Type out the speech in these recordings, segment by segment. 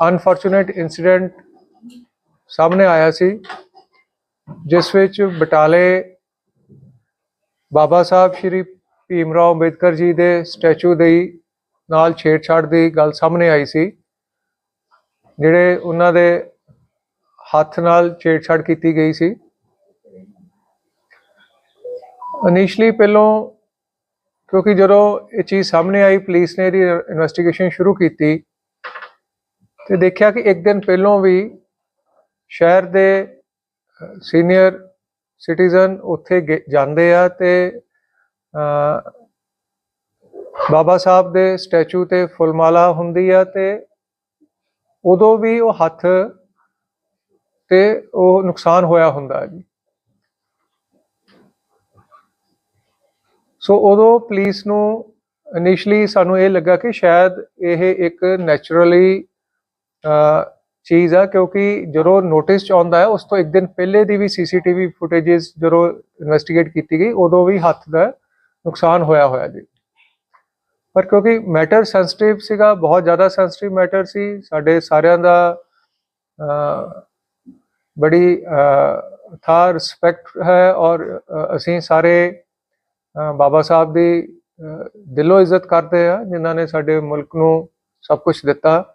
Unfortunate incident ਸਾਹਮਣੇ ਆਇਆ ਸੀ, ਜਿਸ ਵਿੱਚ ਬਟਾਲੇ ਬਾਬਾ ਸਾਹਿਬ ਸ਼੍ਰੀ ਭੀਮ ਰਾਓ ਅੰਬੇਦਕਰ ਜੀ ਦੇ ਸਟੈਚੂ ਦੇ ਨਾਲ ਛੇੜਛਾੜ ਦੀ ਗੱਲ ਸਾਹਮਣੇ ਆਈ ਸੀ, ਜਿਹੜੇ ਉਹਨਾਂ ਦੇ ਹੱਥ ਨਾਲ ਛੇੜਛਾੜ ਕੀਤੀ ਗਈ ਸੀ। ਇਨੀਸ਼ੀਅਲੀ ਪਹਿਲੋਂ, ਕਿਉਂਕਿ ਜਦੋਂ ਇਹ ਚੀਜ਼ ਸਾਹਮਣੇ ਆਈ, ਪੁਲਿਸ ਨੇ ਇਹਦੀ ਇਨਵੈਸਟੀਗੇਸ਼ਨ ਸ਼ੁਰੂ ਕੀਤੀ ਤੇ ਦੇਖਿਆ ਕਿ ਇੱਕ ਦਿਨ ਪਹਿਲੋਂ ਵੀ ਸ਼ਹਿਰ ਦੇ ਸੀਨੀਅਰ ਸਿਟੀਜ਼ਨ ਉੱਥੇ ਗੇ- ਜਾਂਦੇ ਆ ਤੇ ਬਾਬਾ ਸਾਹਿਬ ਦੇ ਸਟੈਚੂ ਤੇ ਫੁੱਲਮਾਲਾ ਹੁੰਦੀ ਆ ਤੇ ਉਦੋਂ ਵੀ ਉਹ ਹੱਥ ਤੇ ਉਹ ਨੁਕਸਾਨ ਹੋਇਆ ਹੁੰਦਾ ਜੀ। ਸੋ ਉਦੋਂ ਪੁਲਿਸ ਨੂੰ ਇਨੀਸ਼ੀਅਲੀ ਸਾਨੂੰ ਇਹ ਲੱਗਾ ਕਿ ਸ਼ਾਇਦ ਇਹ ਇੱਕ ਨੈਚੁਰਲੀ ਚੀਜ਼ ਆ ਕਿਉਂਕਿ ਜਦੋਂ ਨੋਟਿਸ ਚ ਆਉਂਦਾ ਹੈ ਉਸ ਤੋਂ ਇੱਕ ਦਿਨ ਪਹਿਲੇ ਦੀ ਵੀ ਸੀਸੀਟੀਵੀ ਫੁਟੇजेस ਜਦੋਂ ਇਨਵੈਸਟੀਗੇਟ ਕੀਤੀ ਗਈ ਉਦੋਂ ਵੀ ਹੱਥ ਦਾ ਨੁਕਸਾਨ ਹੋਇਆ ਹੋਇਆ ਜੀ। ਪਰ ਕਿਉਂਕਿ ਮੈਟਰ ਸੈਂਸਿਟਿਵ ਸੀਗਾ ਬਹੁਤ ਜ਼ਿਆਦਾ ਸੈਂਸਿਟਿਵ ਮੈਟਰ ਸੀ ਸਾਡੇ ਸਾਰਿਆਂ ਦਾ ਬੜੀ ਅਹ, ਥਾ ਰਿਸਪੈਕਟ ਹੈ ਔਰ ਅਸੀਂ ਸਾਰੇ ਬਾਬਾ ਸਾਹਿਬ ਦੀ ਦਿਲੋਂ ਇੱਜ਼ਤ ਕਰਦੇ ਆ ਜਿਨ੍ਹਾਂ ਨੇ ਸਾਡੇ ਮੁਲਕ ਨੂੰ ਸਭ ਕੁਝ ਦਿੱਤਾ।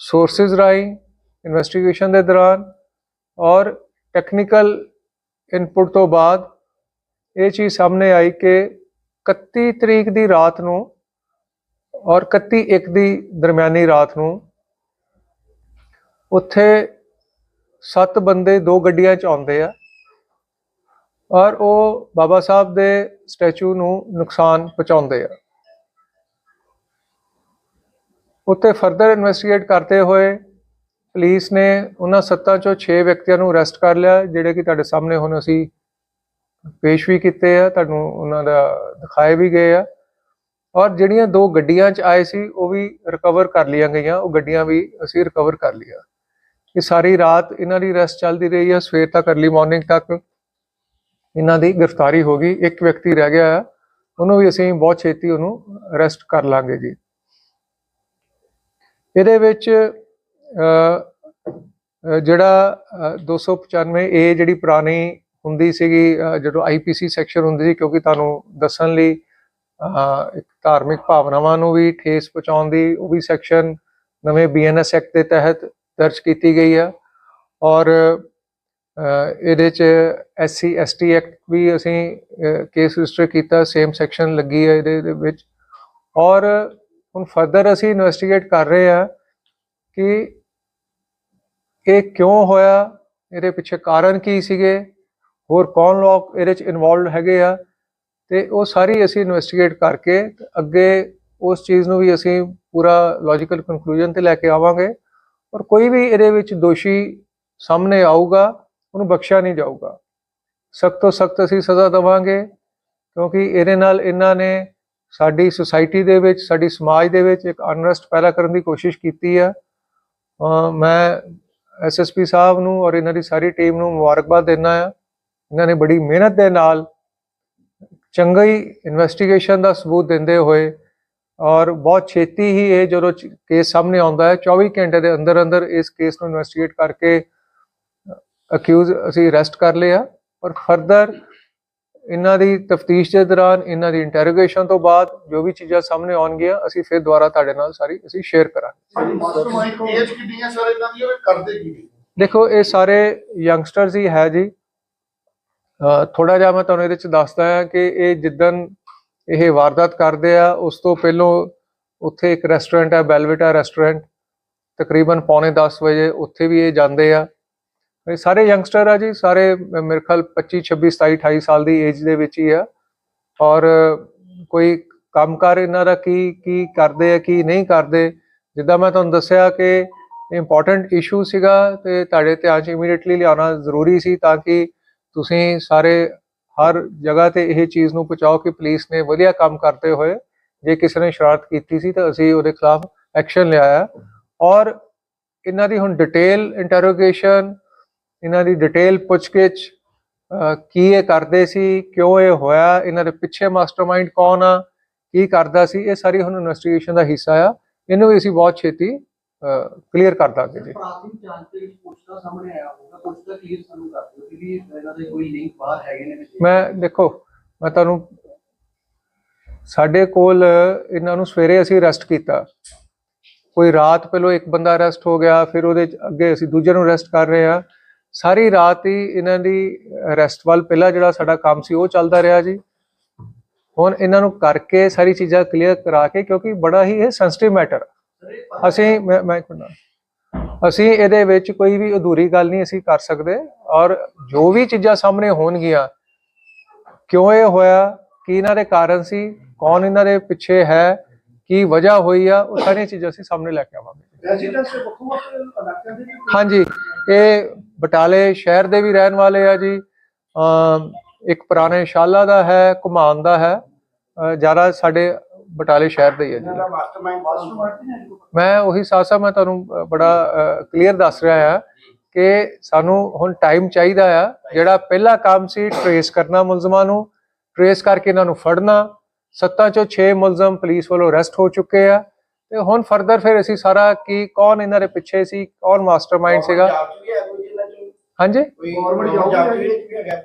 ਸੋਰਸਸ ਰਾਹੀਂ ਇਨਵੈਸਟੀਗੇਸ਼ਨ ਦੇ ਦੌਰਾਨ ਔਰ ਟੈਕਨੀਕਲ ਇਨਪੁਟ ਤੋਂ ਬਾਅਦ ਇਹ ਚੀਜ਼ ਸਾਹਮਣੇ ਆਈ ਕਿ 31 ਤਰੀਕ ਦੀ ਰਾਤ ਨੂੰ ਔਰ 31 ਇੱਕ ਦੀ ਦਰਮਿਆਨੀ ਰਾਤ ਨੂੰ ਉੱਥੇ ਸੱਤ ਬੰਦੇ ਦੋ ਗੱਡੀਆਂ 'ਚ ਆਉਂਦੇ ਆ ਔਰ ਉਹ ਬਾਬਾ ਸਾਹਿਬ ਦੇ ਸਟੈਚੂ ਨੂੰ ਨੁਕਸਾਨ ਪਹੁੰਚਾਉਂਦੇ ਆ। ਉੱਥੇ ਫਰਦਰ ਇਨਵੈਸਟੀਗੇਟ ਕਰਦੇ ਹੋਏ ਪੁਲਿਸ ਨੇ ਉਹਨਾਂ ਸੱਤਾਂ ਚੋਂ 6 ਵਿਅਕਤੀਆਂ ਨੂੰ ਅਰੈਸਟ ਕਰ ਲਿਆ, ਜਿਹੜੇ ਕਿ ਤੁਹਾਡੇ ਸਾਹਮਣੇ ਹੁਣ ਅਸੀਂ ਪੇਸ਼ ਵੀ ਕੀਤੇ ਆ, ਤੁਹਾਨੂੰ ਉਹਨਾਂ ਦਾ ਦਿਖਾਏ ਵੀ ਗਏ ਆ। ਔਰ ਜਿਹੜੀਆਂ ਦੋ ਗੱਡੀਆਂ 'ਚ ਆਏ ਸੀ, ਉਹ ਵੀ ਰਿਕਵਰ ਕਰ ਲਈਆਂ ਗਈਆਂ, ਉਹ ਗੱਡੀਆਂ ਵੀ ਅਸੀਂ ਰਿਕਵਰ ਕਰ ਲਈਆਂ। ਇਹ ਸਾਰੀ ਰਾਤ ਇਹਨਾਂ ਦੀ ਰੈਸਟ ਚੱਲਦੀ ਰਹੀ ਆ, ਸਵੇਰ ਤੱਕ ਅਰਲੀ ਮਾਰਨਿੰਗ ਤੱਕ। ਇਹਨਾਂ ਦੀ ਗ੍ਰਿਫਤਾਰੀ ਹੋ ਗਈ, ਇੱਕ ਵਿਅਕਤੀ ਰਹਿ ਗਿਆ ਹੈ ਉਹਨੂੰ ਵੀ ਅਸੀਂ ਬਹੁਤ ਛੇਤੀ ਉਹਨੂੰ ਅਰੈਸਟ ਕਰ ਲਾਂਗੇ ਜੀ। ਇਹਦੇ ਵਿੱਚ ਅਹ, ਅਹ, ਜਿਹੜਾ ਅਹ, 295 ਏ ਜਿਹੜੀ ਪੁਰਾਣੀ ਹੁੰਦੀ ਸੀਗੀ ਅਹ, ਜਦੋਂ ਆਈਪੀਸੀ ਸੈਕਸ਼ਨ ਹੁੰਦੀ ਸੀ ਕਿਉਂਕਿ ਤੁਹਾਨੂੰ ਦੱਸਣ ਲਈ ਇੱਕ ਧਾਰਮਿਕ ਭਾਵਨਾਵਾਂ ਨੂੰ ਵੀ ਠੇਸ ਪਹੁੰਚਾਉਣ ਦੀ ਉਹ ਵੀ ਸੈਕਸ਼ਨ ਨਵੇਂ ਬੀਐਨਐਸ ਐਕਟ ਦੇ ਤਹਿਤ ਦਰਜ ਕੀਤੀ ਗਈ ਆ। ਔਰ ਇਹਦੇ ਚ ਐਸਸੀ ਐਸਟੀ ਐਕਟ ਵੀ ਅਸੀਂ ਕੇਸ ਰਜਿਸਟਰ ਕੀਤਾ ਸੇਮ ਸੈਕਸ਼ਨ ਲੱਗੀ ਹੈ ਇਹਦੇ ਵਿੱਚ। ਔਰ ਹੁਣ ਫਰਦਰ ਅਸੀਂ ਇਨਵੈਸਟੀਗੇਟ ਕਰ ਰਹੇ ਆ ਕਿ ਇਹ ਕਿਉਂ ਹੋਇਆ, ਇਹਦੇ ਪਿੱਛੇ ਕਾਰਨ ਕੀ ਸੀਗੇ, ਹੋਰ ਕੌਣ ਲੋਕ ਇਹਦੇ ਚ ਇਨਵੋਲਵਡ ਹੈਗੇ ਆ, ਤੇ ਉਹ ਸਾਰੀ ਅਸੀਂ ਇਨਵੈਸਟੀਗੇਟ ਕਰਕੇ ਅੱਗੇ ਉਸ ਚੀਜ਼ ਨੂੰ ਵੀ ਅਸੀਂ ਪੂਰਾ ਲੌਜੀਕਲ ਕਨਕਲੂਜਨ ਤੇ ਲੈ ਕੇ ਆਵਾਂਗੇ ਔਰ ਕੋਈ ਵੀ ਇਹਦੇ ਵਿੱਚ ਦੋਸ਼ੀ ਸਾਹਮਣੇ ਆਊਗਾ, ਉਹਨੂੰ ਬਖਸ਼ਿਆ ਨਹੀਂ ਜਾਊਗਾ। ਸਖਤ ਤੋਂ ਸਖਤ ਅਸੀਂ ਸਜ਼ਾ ਦੇਵਾਂਗੇ ਕਿਉਂਕਿ ਇਹਦੇ ਨਾਲ ਇਹਨਾਂ ਨੇ ਸਾਡੀ ਸੁਸਾਇਟੀ ਦੇ ਵਿੱਚ, ਸਾਡੀ ਸਮਾਜ ਦੇ ਵਿੱਚ ਇੱਕ ਅਨਰੈਸਟ ਪੈਦਾ ਕਰਨ ਦੀ ਕੋਸ਼ਿਸ਼ ਕੀਤੀ ਆ। ਅਹ ਮੈਂ ਐਸਐਸਪੀ ਸਾਹਿਬ ਨੂੰ ਔਰ ਇਹਨਾਂ ਦੀ ਸਾਰੀ ਟੀਮ ਨੂੰ ਮੁਬਾਰਕਬਾਦ ਦਿੰਦਾ ਆ। ਇਹਨਾਂ ਨੇ ਬੜੀ ਮਿਹਨਤ ਦੇ ਨਾਲ ਚੰਗੀ ਇਨਵੈਸਟੀਗੇਸ਼ਨ ਦਾ ਸਬੂਤ ਦਿੰਦੇ ਹੋਏ ਔਰ ਬਹੁਤ ਛੇਤੀ ਹੀ ਇਹ ਜਦੋਂ ਕੇਸ ਸਾਹਮਣੇ ਆਉਂਦਾ ਹੈ 24 ਘੰਟੇ ਦੇ ਅੰਦਰ ਅੰਦਰ ਇਸ ਕੇਸ ਨੂੰ ਇਨਵੈਸਟੀਗੇਟ ਕਰਕੇ ਅਕਿਊਜ਼ ਅਸੀਂ ਅਰੈਸਟ ਕਰ ਲਿਆ। ਔਰ ਫਰਦਰ ਇਹਨਾਂ ਦੀ ਤਫਤੀਸ਼ ਦੇ ਦੌਰਾਨ ਇਹਨਾਂ ਦੀ ਇੰਟਰੋਗੇਸ਼ਨ ਤੋਂ ਬਾਅਦ ਜੋ ਵੀ ਚੀਜ਼ਾਂ ਸਾਹਮਣੇ ਆਉਣਗੀਆਂ ਅਸੀਂ ਫਿਰ ਦੁਬਾਰਾ ਤੁਹਾਡੇ ਨਾਲ ਸਾਰੀ ਅਸੀਂ ਸ਼ੇਅਰ ਕਰਾਂਗੇ। ਮਾਸਟਰਮਾਈਂਡ ਏਜ ਕਿੰਨੀਆਂ ਸਾਰੇ ਇਹਨਾਂ ਦੀ ਉਹ ਕਰਦੇ ਕੀ ਨੇ? ਦੇਖੋ ਇਹ ਸਾਰੇ ਯੰਗਸਟਰਸ ਹੀ ਹੈ ਜੀ। ਥੋੜਾ ਜਿਹਾ ਮੈਂ ਤੁਹਾਨੂੰ ਇਹਦੇ ਚ ਦੱਸਦਾ ਹਾਂ ਕਿ ਇਹ ਜਿੱਦਨ ਇਹ ਵਾਰਦਾਤ ਕਰਦੇ ਆ ਉਸ ਤੋਂ ਪਹਿਲਾਂ ਉੱਥੇ ਇੱਕ ਰੈਸਟੋਰੈਂਟ ਹੈ ਬੈਲਵਿਟਾ ਰੈਸਟੋਰੈਂਟ ਤਕਰੀਬਨ ਪੌਣੇ 10 ਵਜੇ ਉੱਥੇ ਵੀ ਇਹ ਜਾਂਦੇ ਆ। ਇਹ ਸਾਰੇ ਯੰਗਸਟਰ ਆ ਜੀ, ਸਾਰੇ ਮੇਰੇ ਖਿਆਲ 25 26 27 28 ਸਾਲ ਦੀ ਏਜ ਦੇ ਵਿੱਚ ਹੀ ਆ। ਔਰ ਕੋਈ ਕੰਮਕਾਰ ਇਹਨਾਂ ਦਾ ਕੀ ਕੀ ਕਰਦੇ ਆ, ਕੀ ਨਹੀਂ ਕਰਦੇ? ਜਿੱਦਾਂ ਮੈਂ ਤੁਹਾਨੂੰ ਦੱਸਿਆ ਕਿ ਇੰਪੋਰਟੈਂਟ ਇਸ਼ੂ ਸੀਗਾ ਤੇ ਤੁਹਾਡੇ ਧਿਆਨ 'ਚ ਇਮੀਡੀਏਟਲੀ ਲਿਆਉਣਾ ਜ਼ਰੂਰੀ ਸੀ ਤਾਂ ਕਿ ਤੁਸੀਂ ਸਾਰੇ, ਹਰ ਜਗ੍ਹਾ ਤੇ ਇਹ ਚੀਜ਼ ਨੂੰ ਪਹੁੰਚਾਓ ਕਿ ਪੁਲਿਸ ਨੇ ਵਧੀਆ ਕੰਮ ਕਰਦੇ ਹੋਏ ਜੇ ਕਿਸੇ ਨੇ ਸ਼ਰਾਰਤ ਕੀਤੀ ਸੀ ਤਾਂ ਅਸੀਂ ਉਹਦੇ ਖਿਲਾਫ ਐਕਸ਼ਨ ਲਿਆਇਆ। ਔਰ ਇਹਨਾਂ ਦੀ ਹੁਣ ਡਿਟੇਲ ਇੰਟਰੋਗੇਸ਼ਨ ਇਹਨਾਂ ਦੀ ਡਿਟੇਲ ਪੁੱਛਗਿੱਛ ਕੀ ਇਹ ਕਰਦੇ ਸੀ ਕਿਉਂ ਇਹ ਹੋਇਆ ਇਹਨਾਂ ਦੇ ਪਿੱਛੇ ਮਾਸਟਰਮਾਈਂਡ ਕੌਣ ਆ ਕੀ ਕਰਦਾ ਸੀ ਇਹ ਸਾਰੀ ਹੁਣ ਇਨਵੈਸਟੀਗੇਸ਼ਨ ਦਾ ਹਿੱਸਾ ਆ। ਇਹਨੂੰ ਵੀ ਅਸੀਂ ਬਹੁਤ ਛੇਤੀ ਕਲੀਅਰ ਕਰ ਦਾਂਗੇ ਜੀ। ਪ੍ਰਾਥਮਿਕ ਜਾਂਚ ਦੇ ਵਿੱਚ ਕੁਝ ਤਾਂ ਸਾਹਮਣੇ ਆਇਆ ਹੋਊਗਾ ਕੁਝ ਤਾਂ ਕਲੀਅਰ ਸਾਨੂੰ ਕਰ ਦਿਓ ਕਿ ਵੀ ਇਹਨਾਂ ਦੇ ਕੋਈ ਲਿੰਕ ਬਾਹਰ ਹੈਗੇ ਨੇ ਵਿੱਚ। ਮੈਂ ਦੇਖੋ ਮੈਂ ਤੁਹਾਨੂੰ ਸਾਡੇ ਕੋਲ ਇਹਨਾਂ ਨੂੰ ਸਵੇਰੇ ਅਸੀਂ ਅਰੈਸਟ ਕੀਤਾ। ਕੋਈ ਰਾਤ ਪਹਿਲਾਂ ਇੱਕ ਬੰਦਾ ਅਰੈਸਟ ਹੋ ਗਿਆ ਫਿਰ ਉਹਦੇ ਅੱਗੇ ਅਸੀਂ ਦੂਜੇ ਨੂੰ ਅਰੈਸਟ ਕਰ ਰਹੇ ਆ। ਸਾਰੀ ਰਾਤ ਹੀ ਇਹਨਾਂ ਦੀ ਅਰੈਸਟ ਵੱਲ ਪਹਿਲਾ ਜਿਹੜਾ ਸਾਡਾ ਕੰਮ ਸੀ ਉਹ ਚੱਲਦਾ ਰਿਹਾ ਜੀ। ਹੁਣ ਇਹਨਾਂ ਨੂੰ ਕਰਕੇ ਸਾਰੀ ਚੀਜ਼ਾਂ ਕਲੀਅਰ ਕਰਾ ਕੇ ਕਿਉਂਕਿ ਬੜਾ ਹੀ ਇਹ ਸੈਂਸਿਟਿਵ ਮੈਟਰ ਅਸੀਂ ਮੈਂ ਮੈਂ ਮਿੰਟ। ਅਸੀਂ ਇਹਦੇ ਵਿੱਚ ਕੋਈ ਵੀ ਅਧੂਰੀ ਗੱਲ ਨਹੀਂ ਅਸੀਂ ਕਰ ਸਕਦੇ ਔਰ ਜੋ ਵੀ ਚੀਜ਼ਾਂ ਸਾਹਮਣੇ ਹੋਣਗੀਆਂ ਕਿਉਂ ਇਹ ਹੋਇਆ ਕੀ ਇਹਨਾਂ ਦੇ ਕਾਰਨ ਸੀ ਕੌਣ ਇਹਨਾਂ ਦੇ ਪਿੱਛੇ ਹੈ ਕੀ ਵਜ੍ਹਾ ਹੋਈ ਆ ਉਹ ਸਾਰੀਆਂ ਚੀਜ਼ਾਂ ਅਸੀਂ ਸਾਹਮਣੇ ਲੈ ਕੇ ਆਵਾਂਗੇ। ਹਾਂਜੀ ਇਹ ਬਟਾਲੇ ਸ਼ਹਿਰ ਦੇ ਵੀ ਰਹਿਣ ਵਾਲੇ ਆ ਜੀ। ਇੱਕ ਪੁਰਾਣੇ ਸ਼ਾਲਾ ਦਾ ਹੈ ਘੁਮਾਨ ਦਾ ਹੈ। ਜ਼ਿਆਦਾ ਸਾਡੇ ਬਟਾਲੇ ਸ਼ਹਿਰ ਦਾ ਹੀ ਹੈ ਜੀ। ਮੈਂ ਉਹੀ ਸਾਥ ਸਾਹਿਬ ਮੈਂ ਤੁਹਾਨੂੰ ਬੜਾ ਕਲੀਅਰ ਦੱਸ ਰਿਹਾ ਆ ਕਿ ਸਾਨੂੰ ਹੁਣ ਟਾਈਮ ਚਾਹੀਦਾ ਆ ਜਿਹੜਾ ਪਹਿਲਾ ਕੰਮ ਸੀ ਟਰੇਸ ਕਰਨਾ ਮੁਲਜ਼ਮਾਂ ਨੂੰ ਟਰੇਸ ਕਰਕੇ ਇਹਨਾਂ ਨੂੰ ਫੜਨਾ। ਸੱਤਾਂ ਚੋਂ 6 ਮੁਲਜ਼ਮ ਪੁਲਿਸ ਵੱਲੋਂ ਅਰੈਸਟ ਹੋ ਚੁੱਕੇ ਆ। ਤੇ ਹੁਣ ਫਰਦਰ ਫਿਰ ਅਸੀਂ ਸਾਰਾ ਕੀ ਕੌਣ ਇਹਨਾਂ ਦੇ ਪਿੱਛੇ ਸੀ ਕੌਣ ਮਾਸਟਰਮਾਈਂਡ ਸੀਗਾ? ਹਾਂਜੀ? ਗਵਰਨਮੈਂਟ ਜੌਬ ਵੀ ਹੈਗਾ?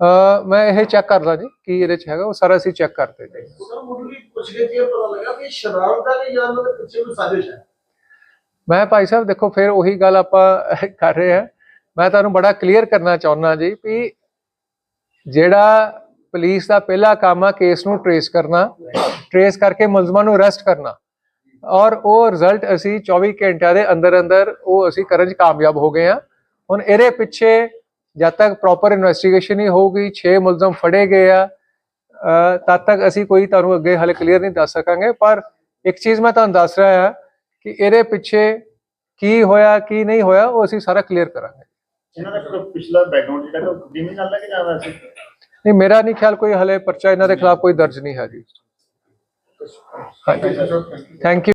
ਅ, ਮੈਂ ਇਹ ਚੈੱਕ ਕਰਦਾ ਜੀ ਕੀ ਇਹਦੇ ਚ ਹੈਗਾ ਉਹ ਸਾਰਾ ਅਸੀਂ ਚੈੱਕ ਕਰਦੇ ਜੀ। ਸਰ ਮੁੱਢਲੀ ਪੁੱਛਗੇ ਤੇ ਪਤਾ ਲੱਗਾ ਕਿ ਸ਼ਰਾਰਤ ਦਾ ਨਹੀਂ ਜਾਣ ਦੇ ਪਿੱਛੇ ਕੋਈ ਸਾਜ਼ਿਸ਼ ਹੈ? ਮੈਂ ਭਾਈ ਸਾਹਿਬ ਦੇਖੋ ਫਿਰ ਉਹੀ ਗੱਲ ਆਪਾਂ ਕਰ ਰਹੇ ਹਾਂ। ਮੈਂ ਤੁਹਾਨੂੰ ਬੜਾ ਕਲੀਅਰ ਕਰਨਾ ਚਾਹੁੰਦਾ ਜੀ ਵੀ ਜਿਹੜਾ ਪੁਲਿਸ ਦਾ ਪਹਿਲਾ ਕੰਮ ਆ ਕੇਸ ਨੂੰ ਟਰੇਸ ਕਰਨਾ ਟਰੇਸ ਕਰਕੇ ਮੁਲਜ਼ਮਾਂ ਨੂੰ ਅਰੈਸਟ ਕਰਨਾ। ਔਰ ਉਹ ਰਿਜ਼ਲਟ ਅਸੀਂ 24 ਘੰਟਿਆਂ ਦੇ ਅੰਦਰ ਅੰਦਰ ਉਹ ਅਸੀਂ ਕਰਨ 'ਚ ਕਾਮਯਾਬ ਹੋ ਗਏ ਆ ਹੁਣ ਇਹਦੇ ਪਿੱਛੇ ਜਦ ਤੱਕ ਪ੍ਰੋਪਰ ਇਨਵੈਸਟੀਗੇਸ਼ਨ ਨਹੀਂ ਹੋਊਗੀ 6 ਮੁਲਜ਼ਮ ਫੜੇ ਗਏ ਆ ਅ, ਤਦ ਤੱਕ ਅਸੀਂ ਕੋਈ ਤੁਹਾਨੂੰ ਅੱਗੇ ਹਲੇ ਕਲੀਅਰ ਨਹੀਂ ਦੱਸ ਸਕਾਂਗੇ ਪਰ ਇੱਕ ਚੀਜ਼ ਮੈਂ ਤੁਹਾਨੂੰ ਦੱਸ ਰਿਹਾ ਹਾਂ ਕਿ ਇਹਦੇ ਪਿੱਛੇ ਕੀ ਹੋਇਆ ਕੀ ਨਹੀਂ ਹੋਇਆ ਉਹ ਅਸੀਂ ਸਾਰਾ ਕਲੀਅਰ ਕਰਾਂਗੇ ਇਹਨਾਂ ਦਾ ਕੋਈ ਪਿਛਲਾ ਬੈਕਗ੍ਰਾਉਂਡ ਜਿਹੜਾ ਕਿ ਕ੍ਰਿਮੀਨਲ ਹੈ ਕਿ ਜ਼ਿਆਦਾ ਸੀ ਨਹੀਂ ਮੇਰਾ ਨਹੀਂ ਖਿਆਲ ਕੋਈ ਹਲੇ ਪਰਚਾ ਇਹਨਾਂ ਦੇ ਖਿਲਾਫ ਕੋਈ ਦਰਜ ਨਹੀਂ ਹੈ ਜੀ ਹਾਂਜੀ ਥੈਂਕ ਯੂ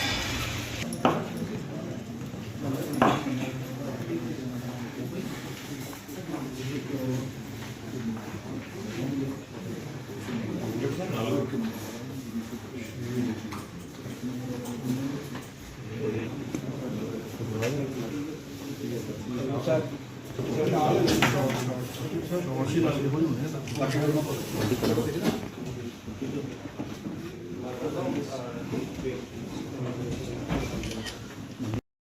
la